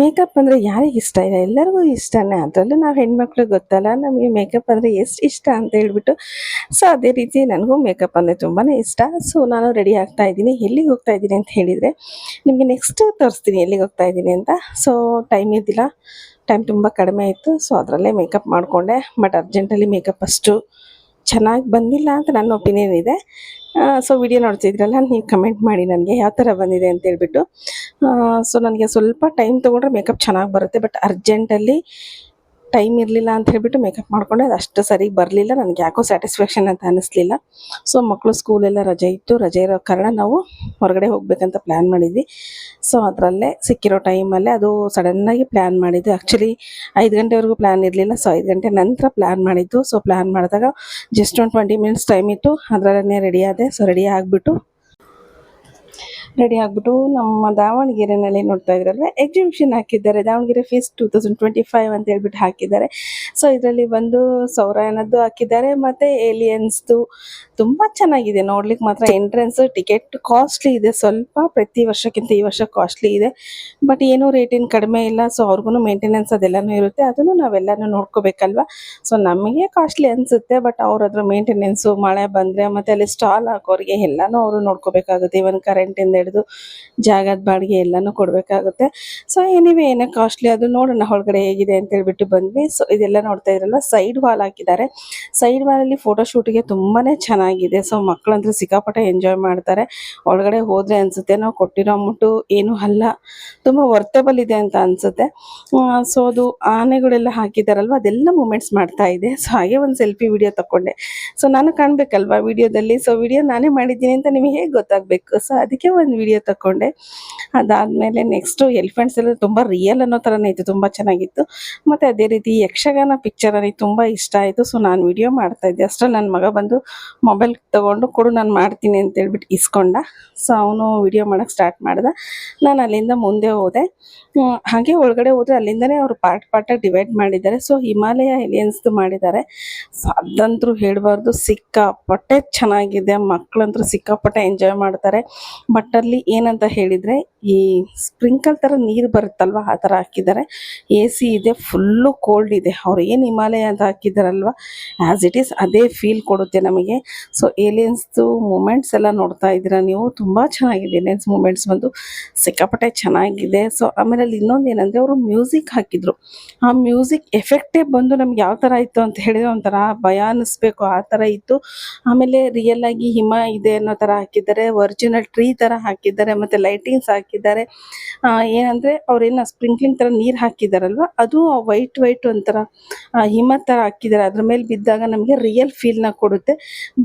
Makeup ಅಂದರೆ ಯಾರಿಗೆ ಇಷ್ಟ ಇಲ್ಲ? ಎಲ್ಲರಿಗೂ ಇಷ್ಟನೇ ಅದರಲ್ಲೂ ನಾವು ಹೆಣ್ಮಕ್ಳು ಗೊತ್ತಲ್ಲ, ನಮಗೆ ಮೇಕಪ್ ಅಂದರೆ ಎಷ್ಟು ಇಷ್ಟ ಅಂತ ಹೇಳ್ಬಿಟ್ಟು. ಸೊ ಅದೇ ರೀತಿ ನನಗೂ ಮೇಕಪ್ ಅಂದರೆ ತುಂಬಾ ಇಷ್ಟ. ಸೊ ನಾನು ರೆಡಿ ಆಗ್ತಾ ಇದ್ದೀನಿ. ಎಲ್ಲಿಗೆ ಹೋಗ್ತಾ ಇದ್ದೀನಿ ಅಂತ ಹೇಳಿದರೆ, ನಿಮಗೆ ನೆಕ್ಸ್ಟ್ ತೋರಿಸ್ತೀನಿ ಎಲ್ಲಿಗೆ ಹೋಗ್ತಾ ಇದ್ದೀನಿ ಅಂತ. ಸೊ ಟೈಮ್ ಇದ್ದಿಲ್ಲ. ಟೈಮ್ ತುಂಬ ಕಡಿಮೆ ಇತ್ತು ಸೊ ಅದರಲ್ಲೇ ಮೇಕಪ್ ಮಾಡಿಕೊಂಡೆ. ಬಟ್ ಅರ್ಜೆಂಟಲ್ಲಿ ಮೇಕಪ್ ಅಷ್ಟು ಚೆನ್ನಾಗಿ ಬಂದಿಲ್ಲ ಅಂತ ನನ್ನ ಒಪಿನಿಯನ್ ಇದೆ. ಸೊ ವಿಡಿಯೋ ನೋಡ್ತಿದ್ರಲ್ಲ, ನೀವು ಕಮೆಂಟ್ ಮಾಡಿ ನನಗೆ ಯಾವ ಥರ ಬಂದಿದೆ ಅಂತ ಹೇಳ್ಬಿಟ್ಟು. ಸೊ ನನಗೆ ಸ್ವಲ್ಪ ಟೈಮ್ ತೊಗೊಂಡ್ರೆ ಮೇಕಪ್ ಚೆನ್ನಾಗಿ ಬರುತ್ತೆ ಬಟ್ ಅರ್ಜೆಂಟಲ್ಲಿ ಟೈಮ್ ಇರಲಿಲ್ಲ ಅಂತ ಹೇಳಿಬಿಟ್ಟು ಮೇಕಪ್ ಮಾಡಿಕೊಂಡೆ. ಅದು ಅಷ್ಟು ಸರಿಗೆ ಬರಲಿಲ್ಲ. ನನಗೆ ಯಾಕೋ ಸ್ಯಾಟಿಸ್ಫ್ಯಾಕ್ಷನ್ ಅಂತ ಅನ್ನಿಸ್ಲಿಲ್ಲ ಸೊ ಮಕ್ಕಳು ಸ್ಕೂಲೆಲ್ಲ ರಜೆ ಇತ್ತು. ರಜೆ ಇರೋ ಕಾರಣ ನಾವು ಹೊರಗಡೆ ಹೋಗಬೇಕಂತ ಪ್ಲ್ಯಾನ್ ಮಾಡಿದ್ವಿ. ಸೊ ಅದರಲ್ಲೇ ಸಿಕ್ಕಿರೋ ಟೈಮಲ್ಲೇ ಅದು ಸಡನ್ನಾಗಿ ಪ್ಲ್ಯಾನ್ ಮಾಡಿದ್ದು. ಆ್ಯಕ್ಚುಲಿ ಐದು ಗಂಟೆವರೆಗೂ ಪ್ಲ್ಯಾನ್ ಇರಲಿಲ್ಲ. ಸೊ ಐದು ಗಂಟೆ ನಂತರ ಪ್ಲ್ಯಾನ್ ಮಾಡಿದ್ದು. ಸೊ ಪ್ಲ್ಯಾನ್ ಮಾಡಿದಾಗ ಜಸ್ಟ್ ಒಂದು ಟ್ವೆಂಟಿ ಮಿನಿಟ್ಸ್ ಟೈಮ್ ಇತ್ತು. ಅದರಲ್ಲೇ ರೆಡಿ ಆದೆ. ಸೊ ರೆಡಿ ಆಗಿಬಿಟ್ಟು ರೆಡಿ ಆಗಿಬಿಟ್ಟು ನಮ್ಮ ದಾವಣಗೆರೆನಲ್ಲಿ ನೋಡ್ತಾ ಇದ್ರಲ್ವ ಎಕ್ಸಿಬಿಷನ್ ಹಾಕಿದ್ದಾರೆ. Davanagere fees two thousand twenty five ಅಂತ ಹೇಳ್ಬಿಟ್ಟು ಹಾಕಿದ್ದಾರೆ. ಸೊ ಇದರಲ್ಲಿ ಬಂದು ಸೌರಾಯನದ್ದು ಹಾಕಿದ್ದಾರೆ, ಮತ್ತು ಏಲಿಯನ್ಸ್ದು ತುಂಬ ಚೆನ್ನಾಗಿದೆ. ನೋಡ್ಲಿಕ್ಕೆ ಮಾತ್ರ ಎಂಟ್ರೆನ್ಸ್ ಟಿಕೆಟ್ ಕಾಸ್ಟ್ಲಿ ಇದೆ. ಸ್ವಲ್ಪ ಪ್ರತಿ ವರ್ಷಕ್ಕಿಂತ ಈ ವರ್ಷ ಕಾಸ್ಟ್ಲಿ ಇದೆ. ಬಟ್ ಏನೂ ರೇಟಿನ ಕಡಿಮೆ ಇಲ್ಲ. ಸೊ ಅವ್ರಿಗೂ ಮೇಂಟೆನೆನ್ಸ್ ಅದೆಲ್ಲನೂ ಇರುತ್ತೆ. ಅದನ್ನು ನಾವೆಲ್ಲನೂ ನೋಡ್ಕೋಬೇಕಲ್ವಾ? ಸೊ ನಮಗೆ ಕಾಸ್ಟ್ಲಿ ಅನಿಸುತ್ತೆ. ಬಟ್ ಅವ್ರ ಅದ್ರ ಮೇಂಟೆನೆನ್ಸು ಮಳೆ ಬಂದರೆ, ಮತ್ತು ಅಲ್ಲಿ ಸ್ಟಾಲ್ ಹಾಕೋರಿಗೆ ಎಲ್ಲನೂ ಅವರು ನೋಡ್ಕೋಬೇಕಾಗುತ್ತೆ. ಇವನ್ ಕರೆಂಟಿಂದ ಹಿಡಿದು ಜಾಗದ ಬಾಡಿಗೆ ಎಲ್ಲಾನು ಕೊಡಬೇಕಾಗುತ್ತೆ. ಸೊ ಎನಿವೆ ಏನೋ ಕಾಸ್ಟ್ಲಿ ಅದು ನೋಡೋಣ ಒಳಗಡೆ ಹೇಗಿದೆ ಅಂತ ಹೇಳ್ಬಿಟ್ಟು ಬಂದ್ವಿ. ಸೊ ಇದೆಲ್ಲ ನೋಡ್ತಾ ಇದ್ರಲ್ಲ ಸೈಡ್ ವಾಲ್ ಹಾಕಿದ್ದಾರೆ. ಸೈಡ್ ವಾಲಲ್ಲಿ ಫೋಟೋ ಶೂಟಿಗೆ ತುಂಬಾ ಚೆನ್ನಾಗಿದೆ. ಸೊ ಮಕ್ಕಳಂದ್ರೆ ಸಿಕ್ಕಾಪಟ್ಟೆ ಎಂಜಾಯ್ ಮಾಡ್ತಾರೆ. ಒಳಗಡೆ ಹೋದ್ರೆ ಅನ್ಸುತ್ತೆ, ನಾವು ಕೊಟ್ಟಿರೋ ಅಮೌಂಟು ಏನು ಅಲ್ಲ. ತುಂಬ ವರ್ತಬಲ್ ಇದೆ ಅಂತ ಅನ್ಸುತ್ತೆ. ಸೊ ಅದು ಆನೆಗಳೆಲ್ಲ ಹಾಕಿದಾರಲ್ವ ಅದೆಲ್ಲ ಮೂಮೆಂಟ್ಸ್ ಮಾಡ್ತಾ ಇದೆ. ಸೊ ಹಾಗೆ ಒಂದು ಸೆಲ್ಫಿ ವಿಡಿಯೋ ತಕೊಂಡೆ ಸೊ ನಾನು ಕಾಣ್ಬೇಕಲ್ವಾ ವಿಡಿಯೋದಲ್ಲಿ? ಸೊ ವಿಡಿಯೋ ನಾನೇ ಮಾಡಿದ್ದೀನಿ ಅಂತ ನಿಮಗೆ ಹೇಗೆ ಗೊತ್ತಾಗಬೇಕು? ಸೊ ಅದಕ್ಕೆ ಒಂದು ವಿಡಿಯೋ ತಕೊಂಡೆ. ಅದಾದಮೇಲೆ ನೆಕ್ಸ್ಟು ಎಲಿಫೆಂಟ್ಸ್ ಎಲ್ಲ ತುಂಬ ರಿಯಲ್ ಅನ್ನೋ ಥರನೇ ಇತ್ತು, ತುಂಬ ಚೆನ್ನಾಗಿತ್ತು. ಮತ್ತು ಅದೇ ರೀತಿ ಯಕ್ಷಗಾನ ಪಿಕ್ಚರ್ ನನಗೆ ತುಂಬ ಇಷ್ಟ ಆಯಿತು. ಸೊ ನಾನು ವಿಡಿಯೋ ಮಾಡ್ತಾ ಇದ್ದೆ. ಅಷ್ಟರಲ್ಲಿ ನನ್ನ ಮಗ ಬಂದು ಮೊಬೈಲ್ ತಗೊಂಡು ಕೊಡು, ನಾನು ಮಾಡ್ತೀನಿ ಅಂತ ಹೇಳ್ಬಿಟ್ಟು ಇಸ್ಕೊಂಡ. ಸೊ ಅವನು ವಿಡಿಯೋ ಮಾಡೋಕೆ ಸ್ಟಾರ್ಟ್ ಮಾಡ್ದೆ. ನಾನು ಅಲ್ಲಿಂದ ಮುಂದೆ ಹೋದೆ. ಹಾಗೆ ಒಳಗಡೆ ಹೋದ್ರೆ ಅಲ್ಲಿಂದನೇ ಅವರು ಪಾರ್ಟ್ ಪಾರ್ಟಾಗಿ ಡಿವೈಡ್ ಮಾಡಿದ್ದಾರೆ. ಸೊ ಹಿಮಾಲಯ ಎಲಿಯನ್ಸ್ದು ಮಾಡಿದ್ದಾರೆ. ಸೊ ಅದಂತರೂ ಹೇಳಬಾರ್ದು. ಸಿಕ್ಕಾಪಟ್ಟೆ ಚೆನ್ನಾಗಿದೆ. ಮಕ್ಕಳಂತೂ ಸಿಕ್ಕಾಪಟ್ಟೆ ಎಂಜಾಯ್ ಮಾಡ್ತಾರೆ. ಬಟ್ ಅಲ್ಲಿ ಏನಂತ ಹೇಳಿದರೆ, ಈ ಸ್ಪ್ರಿಂಕಲ್ ಥರ ನೀರು ಬರುತ್ತಲ್ವ ಆ ಥರ ಹಾಕಿದ್ದಾರೆ. ಎ ಸಿ ಇದೆ, ಫುಲ್ಲು ಕೋಲ್ಡ್ ಇದೆ. ಅವ್ರು ಏನು ಹಿಮಾಲಯ ಅಂತ ಹಾಕಿದ್ದಾರಲ್ವ ಆ್ಯಸ್ ಇಟ್ ಈಸ್ ಅದೇ ಫೀಲ್ ಕೊಡುತ್ತೆ ನಮಗೆ. ಸೊ ಏಲಿಯನ್ಸ್ದು ಮೂಮೆಂಟ್ಸ್ ಎಲ್ಲ ನೋಡ್ತಾ ಇದ್ದೀರಾ ನೀವು? ತುಂಬ ಚೆನ್ನಾಗಿದೆ ಏಲಿಯನ್ಸ್ ಮೂಮೆಂಟ್ಸ್ ಬಂದು. ಸಿಕ್ಕಾಪಟ್ಟೆ ಚೆನ್ನಾಗಿದೆ. ಸೊ ಆಮೇಲೆ ಅಲ್ಲಿ ಇನ್ನೊಂದು ಏನಂದರೆ, ಅವರು ಮ್ಯೂಸಿಕ್ ಹಾಕಿದ್ರು. ಆ ಮ್ಯೂಸಿಕ್ ಎಫೆಕ್ಟೇ ಬಂದು ನಮ್ಗೆ ಯಾವ ಥರ ಇತ್ತು ಅಂತ ಹೇಳಿದ್ರೆ ಒಂಥರ ಭಯ ಅನ್ನಿಸ್ಬೇಕು ಆ ಥರ ಇತ್ತು. ಆಮೇಲೆ ರಿಯಲ್ ಆಗಿ ಹಿಮ ಇದೆ ಅನ್ನೋ ಥರ ಹಾಕಿದ್ದಾರೆ. ಒರಿಜಿನಲ್ ಟ್ರೀ ಥರ ಹಾಕಿದ್ದಾರೆ, ಮತ್ತೆ ಲೈಟಿಂಗ್ಸ್ ಹಾಕಿದ್ದಾರೆ. ಏನಂದ್ರೆ ಅವ್ರೇನು ಸ್ಪ್ರಿಂಕ್ಲಿಂಗ್ ತರ ನೀರು ಹಾಕಿದಾರಲ್ವ? ಅದು ವೈಟ್ ವೈಟ್ ಒಂಥರ ಹಿಮ ತರ ಹಾಕಿದ್ದಾರೆ ಅದ್ರ ಮೇಲೆ ಬಿದ್ದಾಗ ನಮಗೆ ರಿಯಲ್ ಫೀಲ್ನ ಕೊಡುತ್ತೆ.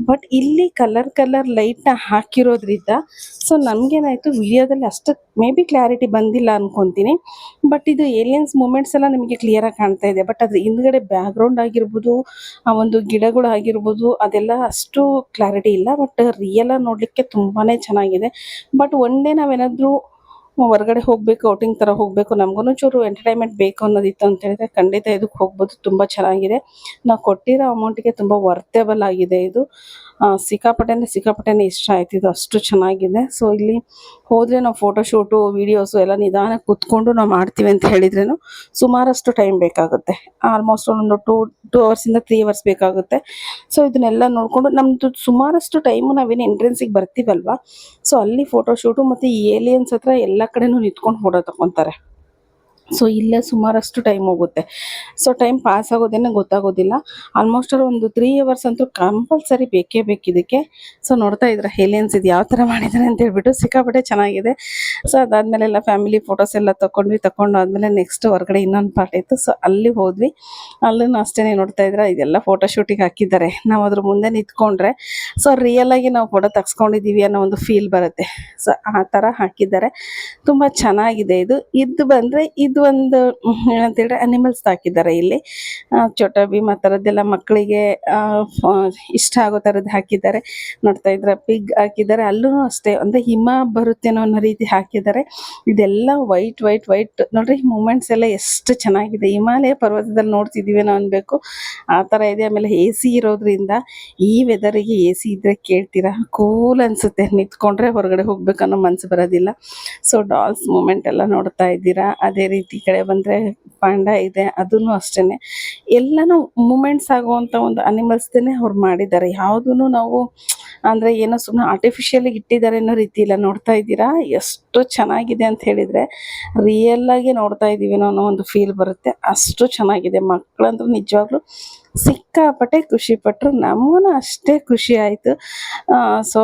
ಬಟ್ ಇಲ್ಲಿ ಕಲರ್ ಕಲರ್ ಲೈಟ್ನ ಹಾಕಿರೋದ್ರಿಂದ ಸೊ ನಮಗೇನಾಯಿತು ವಿಡಿಯೋದಲ್ಲಿ ಅಷ್ಟು ಮೇ ಬಿ ಕ್ಲಾರಿಟಿ ಬಂದಿಲ್ಲ ಅನ್ಕೊತೀನಿ. ಬಟ್ ಇದು ಏಲಿಯನ್ಸ್ ಮೂಮೆಂಟ್ಸ್ ಎಲ್ಲ ನಿಮಗೆ ಕ್ಲಿಯರಾಗಿ ಕಾಣ್ತಾ ಇದೆ. ಬಟ್ ಅದ್ರ ಹಿಂದ್ಗಡೆ ಬ್ಯಾಕ್ಗ್ರೌಂಡ್ ಆಗಿರ್ಬೋದು, ಆ ಒಂದು ಗಿಡಗಳು ಆಗಿರ್ಬೋದು, ಅದೆಲ್ಲ ಅಷ್ಟು ಕ್ಲಾರಿಟಿ ಇಲ್ಲ. ಬಟ್ ರಿಯಲ್ ನೋಡ್ಲಿಕ್ಕೆ ತುಂಬಾನೇ ಚೆನ್ನಾಗಿದೆ. ಬಟ್ ಒನ್ ಡೇ ನಾವೇನಾದರೂ ಹೊರಗಡೆ ಹೋಗಬೇಕು ಔಟಿಂಗ್ ಥರ ಹೋಗಬೇಕು ನಮಗೂ ಚೂರು ಎಂಟರ್ಟೈನ್ಮೆಂಟ್ ಬೇಕು ಅನ್ನೋದಿತ್ತು ಅಂತ ಹೇಳಿದ್ರೆ ಖಂಡಿತ ಇದಕ್ಕೆ ಹೋಗ್ಬೋದು. ತುಂಬ ಚೆನ್ನಾಗಿದೆ. ನಾವು ಕೊಟ್ಟಿರೋ ಅಮೌಂಟಿಗೆ ತುಂಬ ವರ್ತೇಬಲ್ ಆಗಿದೆ ಇದು. ಸಿಕ್ಕಾಪಟ್ಟೆ ಅಂದರೆ ಸಿಕ್ಕಾಪಟ್ಟೆನೇ ಇಷ್ಟ ಆಯ್ತು. ಇದು ಅಷ್ಟು ಚೆನ್ನಾಗಿದೆ. ಸೊ ಇಲ್ಲಿ ಹೋದರೆ ನಾವು ಫೋಟೋಶೂಟು ವೀಡಿಯೋಸು ಎಲ್ಲ ನಿಧಾನ ಕೂತ್ಕೊಂಡು ನಾವು ಮಾಡ್ತೀವಿ ಅಂತ ಹೇಳಿದ್ರೇನು ಸುಮಾರಷ್ಟು ಟೈಮ್ ಬೇಕಾಗುತ್ತೆ. ಆಲ್ಮೋಸ್ಟ್ ಒಂದು ಟೂ ಟೂ ಅವರ್ಸಿಂದ ತ್ರೀ ಅವರ್ಸ್ ಬೇಕಾಗುತ್ತೆ. ಸೊ ಇದನ್ನೆಲ್ಲ ನೋಡಿಕೊಂಡು ನಮ್ಮದು ಸುಮಾರಷ್ಟು ಟೈಮು ನಾವೇನು ಎಂಟ್ರೆನ್ಸಿಗೆ ಬರ್ತೀವಲ್ವಾ? ಸೊ ಅಲ್ಲಿ ಫೋಟೋಶೂಟು ಮತ್ತು ಏಲಿಯನ್ಸ್ ಹತ್ರ ಎಲ್ಲ ಕಡೆನೂ ನಿಂತ್ಕೊಂಡು ಫೋಟೋ ತಗೊತಾರೆ ಸೊ ಇಲ್ಲೇ ಸುಮಾರಷ್ಟು ಟೈಮ್ ಹೋಗುತ್ತೆ. ಸೊ ಟೈಮ್ ಪಾಸ್ ಆಗೋದೇನೆ ಗೊತ್ತಾಗೋದಿಲ್ಲ. ಆಲ್ಮೋಸ್ಟ್ ಒಂದು ತ್ರೀ ಅವರ್ಸ್ ಅಂತೂ ಕಂಪಲ್ಸರಿ ಬೇಕೇ ಬೇಕಿದ್ದಕ್ಕೆ ಸೊ ನೋಡ್ತಾ ಇದ್ರೆ ಹೇಲಿಯನ್ಸ್ ಇದು ಯಾವ ಥರ ಮಾಡಿದ್ದಾರೆ ಅಂತ ಹೇಳ್ಬಿಟ್ಟು ಸಿಕ್ಕಾಪಟ್ಟೆ ಚೆನ್ನಾಗಿದೆ. ಸೊ ಅದಾದಮೇಲೆ ಎಲ್ಲ ಫ್ಯಾಮಿಲಿ ಫೋಟೋಸ್ ಎಲ್ಲ ತಗೊಂಡ್ವಿ ತಗೊಂಡು ಆದಮೇಲೆ ನೆಕ್ಸ್ಟ್ ಹೊರಗಡೆ ಇನ್ನೊಂದು ಪಾರ್ಟ್ ಇತ್ತು. ಸೊ ಅಲ್ಲಿ ಹೋದ್ವಿ. ಅಲ್ಲೂ ಅಷ್ಟೇ ನೋಡ್ತಾ ಇದ್ರೆ ಇದೆಲ್ಲ ಫೋಟೋ ಶೂಟಿಗೆ ಹಾಕಿದ್ದಾರೆ. ನಾವು ಅದ್ರ ಮುಂದೆ ನಿಂತ್ಕೊಂಡ್ರೆ ಸೊ ರಿಯಲ್ ನಾವು ಫೋಟೋ ತೆಗ್ಸ್ಕೊಂಡಿದ್ದೀವಿ ಅನ್ನೋ ಒಂದು ಫೀಲ್ ಬರುತ್ತೆ. ಸೊ ಆ ಥರ ಹಾಕಿದ್ದಾರೆ. ತುಂಬ ಚೆನ್ನಾಗಿದೆ ಇದು. ಇದು ಬಂದರೆ ಇದು ಒಂದು ಹ್ಮ್, ಏನಂತ ಹೇಳಿದ್ರೆ ಅನಿಮಲ್ಸ್ ಹಾಕಿದ್ದಾರೆ ಇಲ್ಲಿ. ಚೋಟ ಭೀಮ್ ಆ ಥರದ್ದೆಲ್ಲ ಮಕ್ಕಳಿಗೆ ಇಷ್ಟ ಆಗೋ ಥರದ್ದು ಹಾಕಿದ್ದಾರೆ. ನೋಡ್ತಾ ಇದ್ರೆ ಪಿಗ್ ಹಾಕಿದ್ದಾರೆ. ಅಲ್ಲೂ ಅಷ್ಟೇ ಅಂದರೆ ಹಿಮ ಬರುತ್ತೇನೋ ಅನ್ನೋ ರೀತಿ ಹಾಕಿದ್ದಾರೆ. ಇದೆಲ್ಲ ವೈಟ್ ವೈಟ್ ವೈಟ್ ನೋಡ್ರಿ ಮೂಮೆಂಟ್ಸ್ ಎಲ್ಲ ಎಷ್ಟು ಚೆನ್ನಾಗಿದೆ. ಹಿಮಾಲಯ ಪರ್ವತದಲ್ಲಿ ನೋಡ್ತಿದ್ದೀವೇನೋ ಅನ್ಬೇಕು. ಆ ಥರ ಇದೆ. ಆಮೇಲೆ ಎ ಸಿ ಇರೋದ್ರಿಂದ ಈ ವೆದರಿಗೆ ಎ ಸಿ ಇದ್ರೆ ಕೇಳ್ತೀರಾ? ಕೂಲ್ ಅನ್ಸುತ್ತೆ. ನಿಂತ್ಕೊಂಡ್ರೆ ಹೊರಗಡೆ ಹೋಗ್ಬೇಕನ್ನೋ ಮನ್ಸು ಬರೋದಿಲ್ಲ. ಸೊ ಡಾಲ್ಸ್ ಮೂಮೆಂಟ್ ಎಲ್ಲ ನೋಡ್ತಾ ಇದ್ದೀರಾ. ಅದೇ ರೀತಿ ಈ ಕಡೆ ಬಂದರೆ ಪಾಂಡ ಇದೆ ಅದೂ ಅಷ್ಟೇ ಎಲ್ಲನೂ ಮೂಮೆಂಟ್ಸ್ ಆಗುವಂಥ ಒಂದು ಅನಿಮಲ್ಸ್ದೇ ಅವ್ರು ಮಾಡಿದ್ದಾರೆ. ಯಾವುದೂ ನಾವು ಅಂದರೆ ಏನೋ ಸುಮ್ಮನೆ ಆರ್ಟಿಫಿಷಿಯಲಿಗೆ ಇಟ್ಟಿದ್ದಾರೆ ಅನ್ನೋ ರೀತಿ ಇಲ್ಲ. ನೋಡ್ತಾ ಇದ್ದೀರಾ? ಎಷ್ಟು ಚೆನ್ನಾಗಿದೆ ಅಂತ ಹೇಳಿದರೆ ರಿಯಲ್ ಆಗಿ ನೋಡ್ತಾ ಇದ್ದೀವಿ ಅನ್ನೋ ಒಂದು ಫೀಲ್ ಬರುತ್ತೆ. ಅಷ್ಟು ಚೆನ್ನಾಗಿದೆ. ಮಕ್ಕಳಂದ್ರೆ ನಿಜವಾಗ್ಲೂ ಸಿಕ್ಕಾಪಟ್ಟೆ ಖುಷಿ ಪಟ್ಟರು ನಮಗೂ ಅಷ್ಟೇ ಖುಷಿ ಆಯಿತು. ಸೊ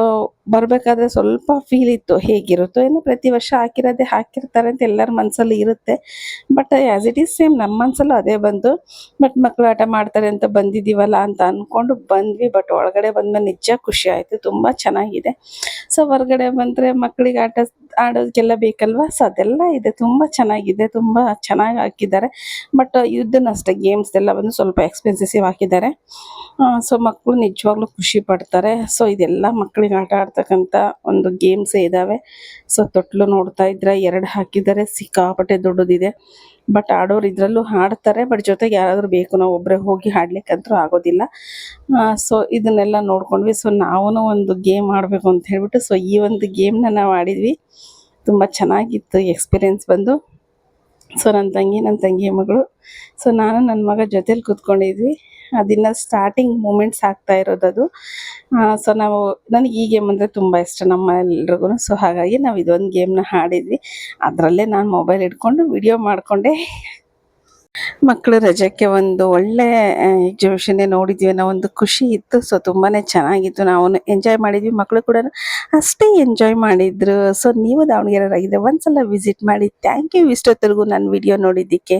ಬರಬೇಕಾದ್ರೆ ಸ್ವಲ್ಪ ಫೀಲ್ ಇತ್ತು. ಹೇಗಿರುತ್ತೋ ಏನೋ ಪ್ರತಿ ವರ್ಷ ಹಾಕಿರೋದೇ ಹಾಕಿರ್ತಾರೆ ಅಂತ ಎಲ್ಲರ ಮನಸ್ಸಲ್ಲಿ ಇರುತ್ತೆ. But as it is same ನಮ್ಮ ಮನಸ್ಸಲ್ಲೂ ಅದೇ ಬಂತು ಬಟ್ ಮಕ್ಕಳು ಆಟ ಮಾಡ್ತಾರೆ ಅಂತ ಬಂದಿದ್ದೀವಲ್ಲ ಅಂತ ಅಂದ್ಕೊಂಡು ಬಂದ್ವಿ. ಬಟ್ ಒಳಗಡೆ ಬಂದ್ಮೇಲೆ ನಿಜ ಖುಷಿ ಆಯಿತು. ತುಂಬ ಚೆನ್ನಾಗಿದೆ. ಸೊ ಹೊರಗಡೆ ಬಂದರೆ ಮಕ್ಕಳಿಗೆ ಆಟ ಆಡೋದಕ್ಕೆಲ್ಲ ಬೇಕಲ್ವಾ? ಸೊ ಅದೆಲ್ಲ ಇದೆ. ತುಂಬ ಚೆನ್ನಾಗಿದೆ. ತುಂಬ ಚೆನ್ನಾಗಿ ಹಾಕಿದ್ದಾರೆ. ಬಟ್ ಇದನ್ನ ಅಷ್ಟೇ. ಗೇಮ್ಸ್ ಎಲ್ಲ ಬಂದು ಸ್ವಲ್ಪ ಎಕ್ಸ್ಪೆನ್ಸಿವ್ ಹಾಕಿದ್ದಾರೆ. ಸೊ ಮಕ್ಕಳು ನಿಜವಾಗ್ಲೂ ಖುಷಿ ಪಡ್ತಾರೆ. ಸೊ ಇದೆಲ್ಲ ಮಕ್ಕಳಿಗೆ ಆಟ ಆಡ್ತಕ್ಕಂಥ ಒಂದು ಗೇಮ್ಸೇ ಇದ್ದಾವೆ ಸೊ ತೊಟ್ಲು ನೋಡ್ತಾ ಇದ್ರೆ ಎರಡು ಹಾಕಿದ್ದಾರೆ. ಸಿಕ್ಕಾಪಟ್ಟೆ ದೊಡ್ಡದಿದೆ. ಬಟ್ ಆಡೋರು ಇದರಲ್ಲೂ ಆಡ್ತಾರೆ ಬಟ್ ಜೊತೆಗೆ ಯಾರಾದರೂ ಬೇಕು, ನಾವು ಒಬ್ಬರೇ ಹೋಗಿ ಆಡ್ಲಿಕ್ಕಂತೂ ಆಗೋದಿಲ್ಲ. ಸೊ ಇದನ್ನೆಲ್ಲ ನೋಡ್ಕೊಂಡ್ವಿ. ಸೊ ನಾವು ಒಂದು ಗೇಮ್ ಆಡಬೇಕು ಅಂತ ಹೇಳ್ಬಿಟ್ಟು ಸೊ ಈ ಒಂದು ಗೇಮ್ನ ನಾವು ಆಡಿದ್ವಿ. ತುಂಬ ಚೆನ್ನಾಗಿತ್ತು ಎಕ್ಸ್ಪೀರಿಯೆನ್ಸ್ ಬಂದು. ಸೊ ನನ್ನ ತಂಗಿ ನನ್ನ ತಂಗಿ ಮಗಳು. ಸೊ ನಾನು ನನ್ನ ಮಗ ಜೊತೇಲಿ ಕೂತ್ಕೊಂಡಿದ್ವಿ. ಅದಿನ್ನ ಸ್ಟಾರ್ಟಿಂಗ್ ಮೂಮೆಂಟ್ಸ್ ಆಗ್ತಾ ಇರೋದು ಅದು ಸೊ ನಾವು, ನನಗೆ ಈ ಗೇಮ್ ಅಂದರೆ ತುಂಬ ಇಷ್ಟ ನಮ್ಮ ಎಲ್ರಿಗೂ ಸೊ ಹಾಗಾಗಿ ನಾವು ಇದೊಂದು ಗೇಮ್ನ ಆಡಿದ್ವಿ ಅದರಲ್ಲೇ ನಾನು ಮೊಬೈಲ್ ಇಟ್ಕೊಂಡು ವಿಡಿಯೋ ಮಾಡಿಕೊಂಡೆ. ಮಕ್ಕಳು ರಜಕ್ಕೆ ಒಂದು ಒಳ್ಳೆ ಎಕ್ಸಿಬಿಷನ್ನೇ ನೋಡಿದ್ವಿ ಅನ್ನೋ ಒಂದು ಖುಷಿ ಇತ್ತು. ಸೊ ತುಂಬಾ ಚೆನ್ನಾಗಿತ್ತು. ನಾವು ಎಂಜಾಯ್ ಮಾಡಿದ್ವಿ. ಮಕ್ಕಳು ಕೂಡ ಅಷ್ಟೇ ಎಂಜಾಯ್ ಮಾಡಿದ್ರು. ಸೊ ನೀವು ದಾವಣಗೆರೆಯಲ್ಲಿದ್ದರೆ ಒಂದ್ಸಲ ವಿಸಿಟ್ ಮಾಡಿ. ಥ್ಯಾಂಕ್ ಯು ಇಷ್ಟೊತ್ತರೆಗೂ ನನ್ನ ವಿಡಿಯೋ ನೋಡಿದ್ದಕ್ಕೆ.